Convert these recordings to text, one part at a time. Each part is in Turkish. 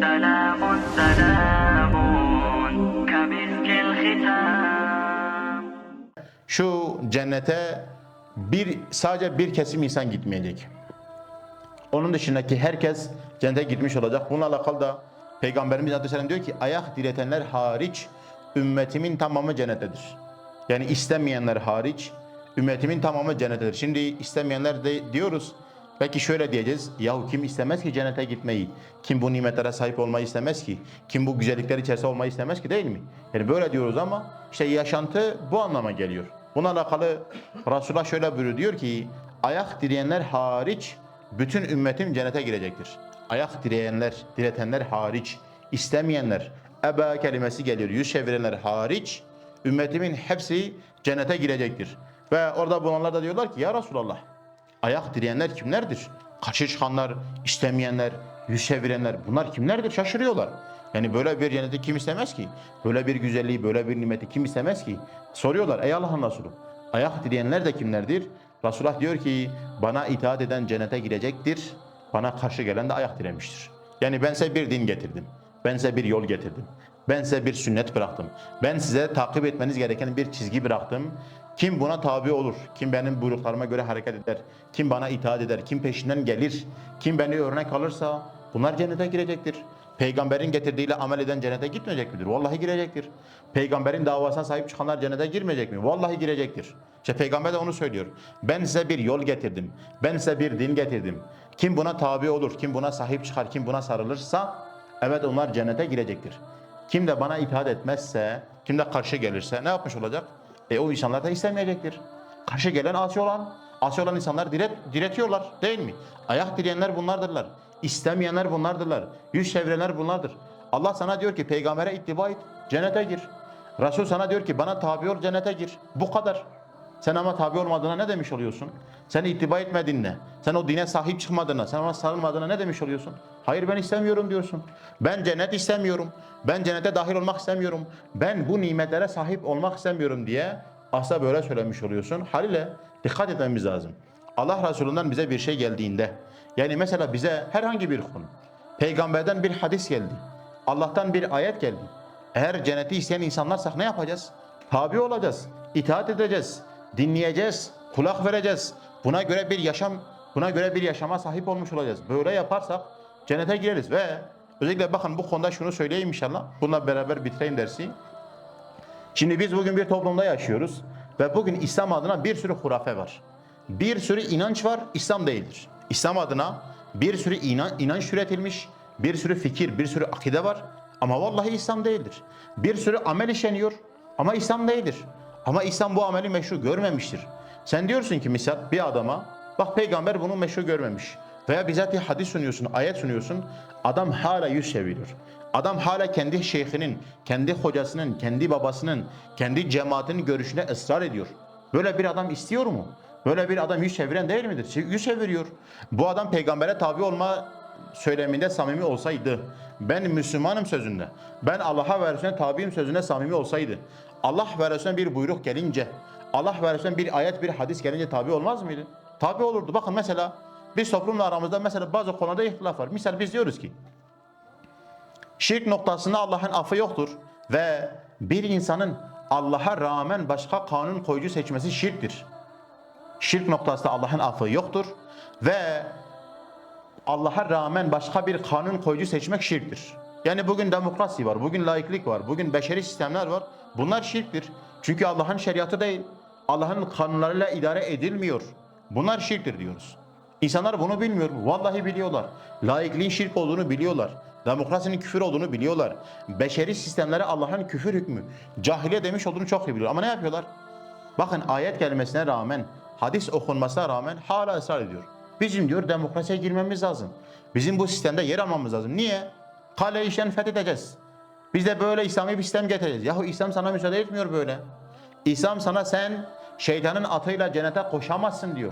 سلام سلام كمسك الختام Şu cennete bir sadece bir kesim insan gitmeyecek. Onun dışındaki herkes cennete gitmiş olacak. Bununla alakalı da Peygamberimiz Aleyhisselam diyor ki ayak diretenler hariç ümmetimin tamamı cennettedir. Yani istemeyenler hariç ümmetimin tamamı cennettedir. Şimdi istemeyenler de diyoruz. Peki şöyle diyeceğiz. Yahu kim istemez ki cennete gitmeyi? Kim bu nimetlere sahip olmayı istemez ki? Kim bu güzellikler içerisinde olmayı istemez ki değil mi? Yani böyle diyoruz ama işte yaşantı bu anlama geliyor. Buna alakalı Resulullah şöyle buyuruyor diyor ki ayak direyenler hariç bütün ümmetim cennete girecektir. Ayak direyenler, diretenler hariç, istemeyenler, eba kelimesi geliyor, yüz çevirenler hariç ümmetimin hepsi cennete girecektir. Ve orada bulunanlar da diyorlar ki ya Resulallah ayak direyenler kimlerdir? Karşı çıkanlar, istemeyenler, yüz çevirenler bunlar kimlerdir? Şaşırıyorlar. Yani böyle bir cenneti kim istemez ki? Böyle bir güzelliği, böyle bir nimeti kim istemez ki? Soruyorlar ey Allah'ın Resulü. Ayak direyenler de kimlerdir? Resulullah diyor ki bana itaat eden cennete girecektir. Bana karşı gelen de ayak diremiştir. Yani ben size bir din getirdim. Ben size bir yol getirdim. Ben size bir sünnet bıraktım. Ben size takip etmeniz gereken bir çizgi bıraktım. Kim buna tabi olur? Kim benim buyruklarıma göre hareket eder? Kim bana itaat eder? Kim peşinden gelir? Kim beni örnek alırsa bunlar cennete girecektir. Peygamberin getirdiğiyle amel eden cennete gitmeyecek midir? Vallahi girecektir. Peygamberin davasına sahip çıkanlar cennete girmeyecek mi? Vallahi girecektir. İşte peygamber de onu söylüyor. Ben size bir yol getirdim. Ben size bir din getirdim. Kim buna tabi olur, kim buna sahip çıkar, kim buna sarılırsa evet onlar cennete girecektir. Kim de bana itaat etmezse, kim de karşı gelirse ne yapmış olacak? E o insanlar da istemeyecektir. Karşı gelen asi olan, asi olan insanlar diret, diretiyorlar değil mi? Ayak direyenler bunlardırlar. İstemeyenler bunlardırlar. Yüz çevirenler bunlardır. Allah sana diyor ki peygambere ittiba et, cennete gir. Resul sana diyor ki bana tabi ol, cennete gir. Bu kadar. Sen ama tabi olmadığına ne demiş oluyorsun? Sen ittiba etmediğine, sen o dine sahip çıkmadığına, sen ona sarılmadığına ne demiş oluyorsun? Hayır ben istemiyorum diyorsun. Ben cennet istemiyorum. Ben cennete dahil olmak istemiyorum. Ben bu nimetlere sahip olmak istemiyorum diye aslında böyle söylemiş oluyorsun. Haliyle dikkat etmemiz lazım. Allah Resulü'nden bize bir şey geldiğinde, yani mesela bize herhangi bir konu, peygamberden bir hadis geldi, Allah'tan bir ayet geldi. Eğer cenneti isteyen insanlarsak ne yapacağız? Tabi olacağız, itaat edeceğiz, dinleyeceğiz, kulak vereceğiz. Buna göre bir yaşam, buna göre bir yaşama sahip olmuş olacağız. Böyle yaparsak cennete gireriz ve özellikle bakın bu konuda şunu söyleyeyim inşallah. Bununla beraber bitireyim dersi. Şimdi biz bugün bir toplumda yaşıyoruz ve bugün İslam adına bir sürü hurafe var. Bir sürü inanç var, İslam değildir. İslam adına bir sürü inan, inanç üretilmiş, bir sürü fikir, bir sürü akide var ama vallahi İslam değildir. Bir sürü amel işleniyor ama İslam değildir. Ama İslam bu ameli meşru görmemiştir. Sen diyorsun ki misal bir adama bak peygamber bunu meşru görmemiş. Veya bizatihi hadis sunuyorsun, ayet sunuyorsun. Adam hala yüz çeviriyor. Adam hala kendi şeyhinin, kendi hocasının, kendi babasının, kendi cemaatinin görüşüne ısrar ediyor. Böyle bir adam istiyor mu? Böyle bir adam yüz çeviren değil midir? Yüz çeviriyor. Bu adam peygambere tabi olma söyleminde samimi olsaydı, ben Müslümanım sözünde, ben Allah'a ve Resulüne tabiyim sözünde samimi olsaydı, Allah ve Resulüne bir buyruk gelince, Allah ve Resulüne bir ayet, bir hadis gelince tabi olmaz mıydı? Tabi olurdu. Bakın mesela biz toplumla aramızda mesela bazı konuda ihtilaf var. Misal biz diyoruz ki, şirk noktasında Allah'ın affı yoktur ve bir insanın Allah'a rağmen başka kanun koyucu seçmesi şirktir. Şirk noktasında Allah'ın affı yoktur ve Allah'a rağmen başka bir kanun koyucu seçmek şirktir. Yani bugün demokrasi var, bugün laiklik var, bugün beşeri sistemler var. Bunlar şirktir. Çünkü Allah'ın şeriatı değil, Allah'ın kanunlarıyla idare edilmiyor. Bunlar şirktir diyoruz. İnsanlar bunu bilmiyor. Vallahi biliyorlar. Laikliğin şirk olduğunu biliyorlar. Demokrasinin küfür olduğunu biliyorlar. Beşeri sistemlere Allah'ın küfür hükmü, cahiliye demiş olduğunu çok iyi biliyor. Ama ne yapıyorlar? Bakın ayet gelmesine rağmen, hadis okunmasına rağmen hala ısrar ediyor. Bizim diyor demokrasiye girmemiz lazım. Bizim bu sistemde yer almamız lazım. Niye? Kale işlerini fethedeceğiz. Biz de böyle İslami bir sistem getireceğiz. Yahu İslam sana müsaade etmiyor böyle. İslam sana sen şeytanın atıyla cennete koşamazsın diyor.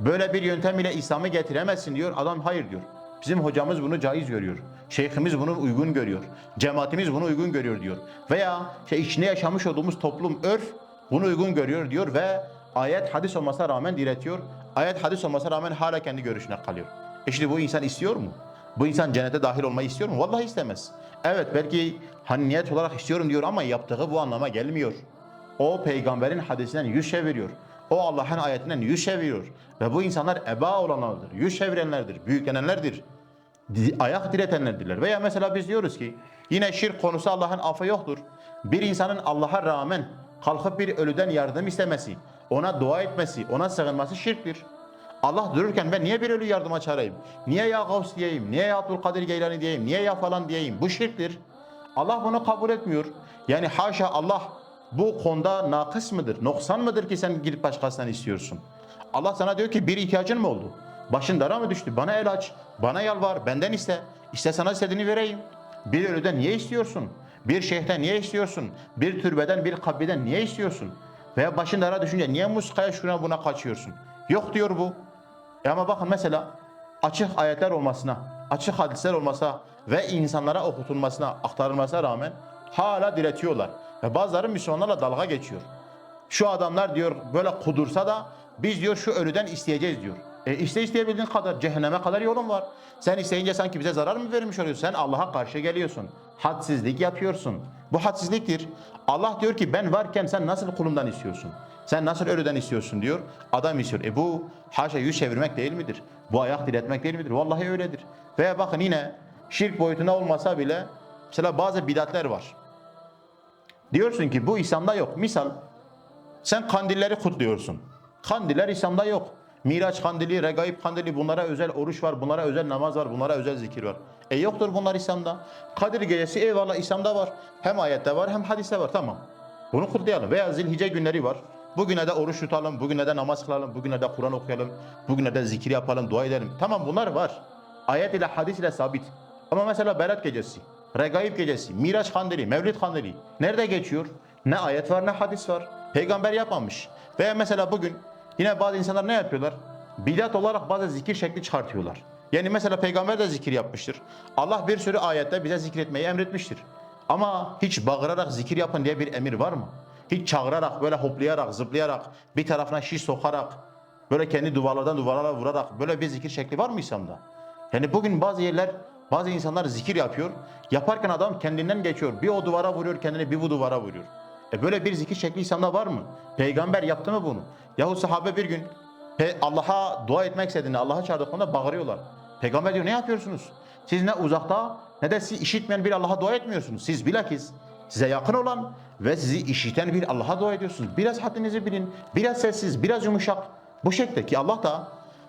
Böyle bir yöntem ile İslam'ı getiremezsin diyor. Adam hayır diyor. Bizim hocamız bunu caiz görüyor. Şeyhimiz bunu uygun görüyor. Cemaatimiz bunu uygun görüyor diyor. Veya şey içinde yaşamış olduğumuz toplum örf bunu uygun görüyor diyor ve ayet hadis olmasına rağmen diretiyor. Ayet hadis olmasına rağmen hala kendi görüşüne kalıyor. E şimdi bu insan istiyor mu? Bu insan cennete dahil olmayı istiyor mu? Vallahi istemez. Evet belki hani niyet olarak istiyorum diyor ama yaptığı bu anlama gelmiyor. O peygamberin hadisinden yüz çeviriyor. O Allah'ın ayetinden yüz çeviriyor. Ve bu insanlar eba olanlardır, yüz çevirenlerdir, büyüklenenlerdir di- ayak diretenlerdirler. Veya mesela biz diyoruz ki yine şirk konusu Allah'ın affı yoktur. Bir insanın Allah'a rağmen kalkıp bir ölüden yardım istemesi, ona dua etmesi, ona sığınması şirktir. Allah dururken ben niye bir ölü yardıma çağırayım? Niye ya Gavs diyeyim? Niye ya Abdülkadir Geylani diyeyim? Niye ya falan diyeyim? Bu şirktir. Allah bunu kabul etmiyor. Yani haşa Allah bu konuda nakıs mıdır? Noksan mıdır ki sen gidip başkasından istiyorsun? Allah sana diyor ki bir ihtiyacın mı oldu? Başın dara mı düştü? Bana el aç, bana yalvar, benden iste. İste sana istediğini vereyim. Bir ölüden niye istiyorsun? Bir şeyhten niye istiyorsun? Bir türbeden, bir kabriden niye istiyorsun? Veya başın dara düşünce niye muskaya şuna buna kaçıyorsun? Yok diyor bu. E ama bakın mesela açık ayetler olmasına, açık hadisler olmasa ve insanlara okutulmasına, aktarılmasına rağmen hala diretiyorlar. Ve bazıları Müslümanlarla dalga geçiyor. Şu adamlar diyor böyle kudursa da biz diyor şu ölüden isteyeceğiz diyor. E iste isteyebildiğin kadar cehenneme kadar yolun var. Sen isteyince sanki bize zarar mı vermiş oluyorsun? Sen Allah'a karşı geliyorsun. Hadsizlik yapıyorsun. Bu hadsizliktir. Allah diyor ki ben varken sen nasıl kulumdan istiyorsun? Sen nasıl ölüden istiyorsun diyor. Adam istiyor. E bu haşa yüz çevirmek değil midir? Bu ayak diretmek değil midir? Vallahi öyledir. Veya bakın yine şirk boyutuna olmasa bile mesela bazı bidatler var. Diyorsun ki bu İslam'da yok. Misal sen kandilleri kutluyorsun. Kandiller İslam'da yok. Miraç kandili, regaib kandili bunlara özel oruç var, bunlara özel namaz var, bunlara özel zikir var. E yoktur bunlar İslam'da. Kadir gecesi eyvallah İslam'da var. Hem ayette var hem hadiste var tamam. Bunu kutlayalım. Veya zilhice günleri var. Bugüne de oruç tutalım, bugüne de namaz kılalım, bugüne de Kur'an okuyalım, bugüne de zikir yapalım, dua edelim. Tamam bunlar var. Ayet ile hadis ile sabit. Ama mesela Berat gecesi, Regaib gecesi, Miraç kandili, Mevlid kandili nerede geçiyor? Ne ayet var ne hadis var. Peygamber yapmamış. Veya mesela bugün yine bazı insanlar ne yapıyorlar? Bidat olarak bazı zikir şekli çıkartıyorlar. Yani mesela peygamber de zikir yapmıştır. Allah bir sürü ayette bize zikretmeyi emretmiştir. Ama hiç bağırarak zikir yapın diye bir emir var mı? Hiç çağırarak, böyle hoplayarak, zıplayarak, bir tarafına şiş sokarak, böyle kendi duvarlardan duvarlara vurarak böyle bir zikir şekli var mı İslam'da? Yani bugün bazı yerler, bazı insanlar zikir yapıyor. Yaparken adam kendinden geçiyor. Bir o duvara vuruyor kendini, bir bu duvara vuruyor. E böyle bir zikir şekli İslam'da var mı? Peygamber yaptı mı bunu? Yahut sahabe bir gün Allah'a dua etmek istediğinde, Allah'a çağırdıklarında bağırıyorlar. Peygamber diyor ne yapıyorsunuz? Siz ne uzakta ne de siz işitmeyen bir Allah'a dua etmiyorsunuz. Siz bilakis size yakın olan ve sizi işiten bir Allah'a dua ediyorsunuz. Biraz haddinizi bilin, biraz sessiz, biraz yumuşak. Bu şekilde ki Allah da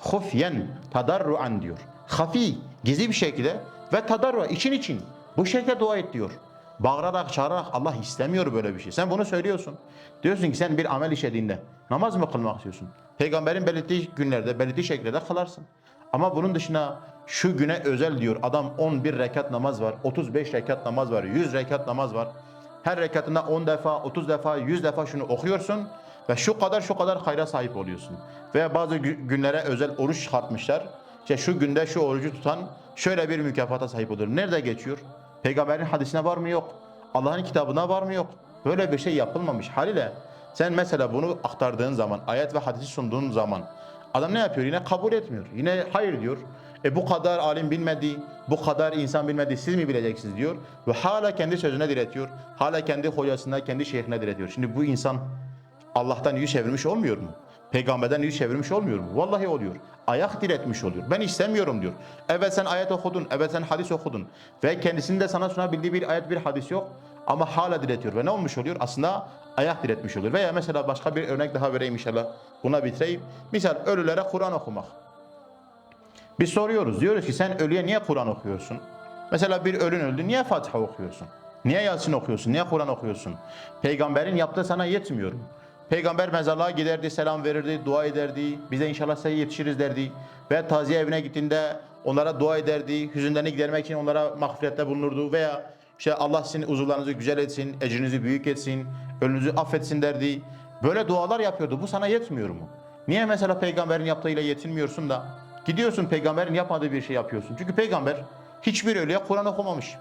hufyen tadarruan diyor. Hafi, gizli bir şekilde ve tadarru için için bu şekilde dua et diyor. Bağırarak, çağırarak Allah istemiyor böyle bir şey. Sen bunu söylüyorsun. Diyorsun ki sen bir amel işlediğinde namaz mı kılmak istiyorsun? Peygamberin belirttiği günlerde, belirttiği şekilde kılarsın. Ama bunun dışında şu güne özel diyor adam 11 rekat namaz var, 35 rekat namaz var, 100 rekat namaz var. Her rekatında 10 defa, 30 defa, 100 defa şunu okuyorsun ve şu kadar şu kadar hayra sahip oluyorsun. Veya bazı gü- günlere özel oruç çıkartmışlar. İşte şu günde şu orucu tutan şöyle bir mükafata sahip olur. Nerede geçiyor? Peygamberin hadisine var mı yok? Allah'ın kitabına var mı yok? Böyle bir şey yapılmamış. Haliyle sen mesela bunu aktardığın zaman, ayet ve hadisi sunduğun zaman adam ne yapıyor? Yine kabul etmiyor. Yine hayır diyor. E bu kadar alim bilmedi, bu kadar insan bilmedi, siz mi bileceksiniz diyor. Ve hala kendi sözüne diretiyor. Hala kendi hocasına, kendi şeyhine diretiyor. Şimdi bu insan Allah'tan yüz çevirmiş olmuyor mu? Peygamberden yüz çevirmiş olmuyor mu? Vallahi oluyor. Ayak diretmiş oluyor. Ben istemiyorum diyor. Evet sen ayet okudun, evet sen hadis okudun. Ve kendisinin de sana sunabildiği bir ayet, bir hadis yok. Ama hala diretiyor. Ve ne olmuş oluyor? Aslında ayak diretmiş oluyor. Veya mesela başka bir örnek daha vereyim inşallah. Buna bitireyim. Misal ölülere Kur'an okumak. Biz soruyoruz. Diyoruz ki sen ölüye niye Kur'an okuyorsun? Mesela bir ölün öldü. Niye Fatiha okuyorsun? Niye Yasin okuyorsun? Niye Kur'an okuyorsun? Peygamberin yaptığı sana yetmiyor mu? Peygamber mezarlığa giderdi, selam verirdi, dua ederdi. Bize inşallah size yetişiriz derdi. Ve taziye evine gittiğinde onlara dua ederdi. Hüzünlerini gidermek için onlara mağfirette bulunurdu. Veya işte Allah sizin uzuvlarınızı güzel etsin, ecrinizi büyük etsin, ölünüzü affetsin derdi. Böyle dualar yapıyordu. Bu sana yetmiyor mu? Niye mesela peygamberin yaptığıyla yetinmiyorsun da gidiyorsun peygamberin yapmadığı bir şey yapıyorsun? Çünkü peygamber hiçbir ölüye Kur'an okumamış.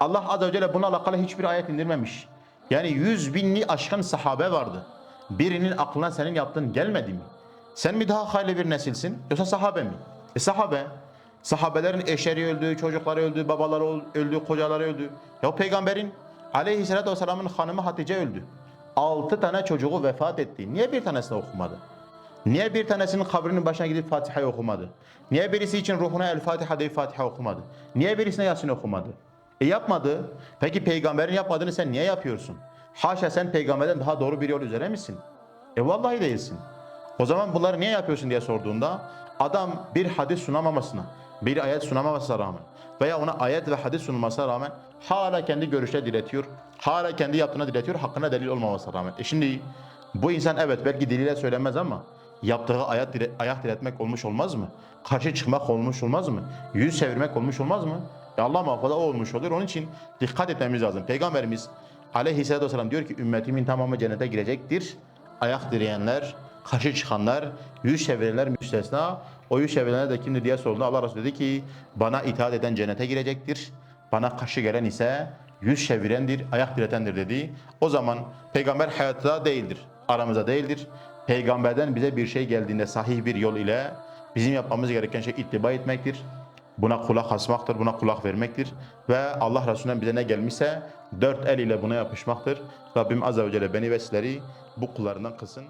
Allah Azze ve Celle buna alakalı hiçbir ayet indirmemiş. Yani yüz binli aşkın sahabe vardı. Birinin aklına senin yaptığın gelmedi mi? Sen mi daha hayırlı bir nesilsin yoksa sahabe mi? E sahabe. Sahabelerin eşleri öldü, çocukları öldü, babaları öldü, kocaları öldü. Ya peygamberin aleyhissalatü vesselamın hanımı Hatice öldü. Altı tane çocuğu vefat etti. Niye bir tanesini okumadı? Niye bir tanesinin kabrinin başına gidip Fatiha'yı okumadı? Niye birisi için ruhuna El Fatiha deyip Fatiha okumadı? Niye birisine Yasin okumadı? E yapmadı. Peki peygamberin yapmadığını sen niye yapıyorsun? Haşa sen peygamberden daha doğru bir yol üzere misin? E vallahi değilsin. O zaman bunları niye yapıyorsun diye sorduğunda adam bir hadis sunamamasına, bir ayet sunamamasına rağmen veya ona ayet ve hadis sunulmasına rağmen hala kendi görüşe diletiyor, hala kendi yaptığına diletiyor, hakkına delil olmamasına rağmen. E şimdi bu insan evet belki diliyle söylemez ama yaptığı ayet dile, ayak diretmek olmuş olmaz mı? Karşı çıkmak olmuş olmaz mı? Yüz çevirmek olmuş olmaz mı? E Allah muhafaza olmuş olur. Onun için dikkat etmemiz lazım. Peygamberimiz aleyhissalatü vesselam diyor ki ümmetimin tamamı cennete girecektir. Ayak direyenler, karşı çıkanlar, yüz çevirenler müstesna. O yüz çevirenler de kimdir diye soruldu. Allah Resulü dedi ki bana itaat eden cennete girecektir. Bana karşı gelen ise yüz çevirendir, ayak diretendir dedi. O zaman peygamber hayatta değildir, aramızda değildir. Peygamberden bize bir şey geldiğinde sahih bir yol ile bizim yapmamız gereken şey ittiba etmektir. Buna kulak asmaktır, buna kulak vermektir. Ve Allah Resulü'nden bize ne gelmişse dört el ile buna yapışmaktır. Rabbim Azze ve Celle beni ve sizleri bu kullarından kılsın.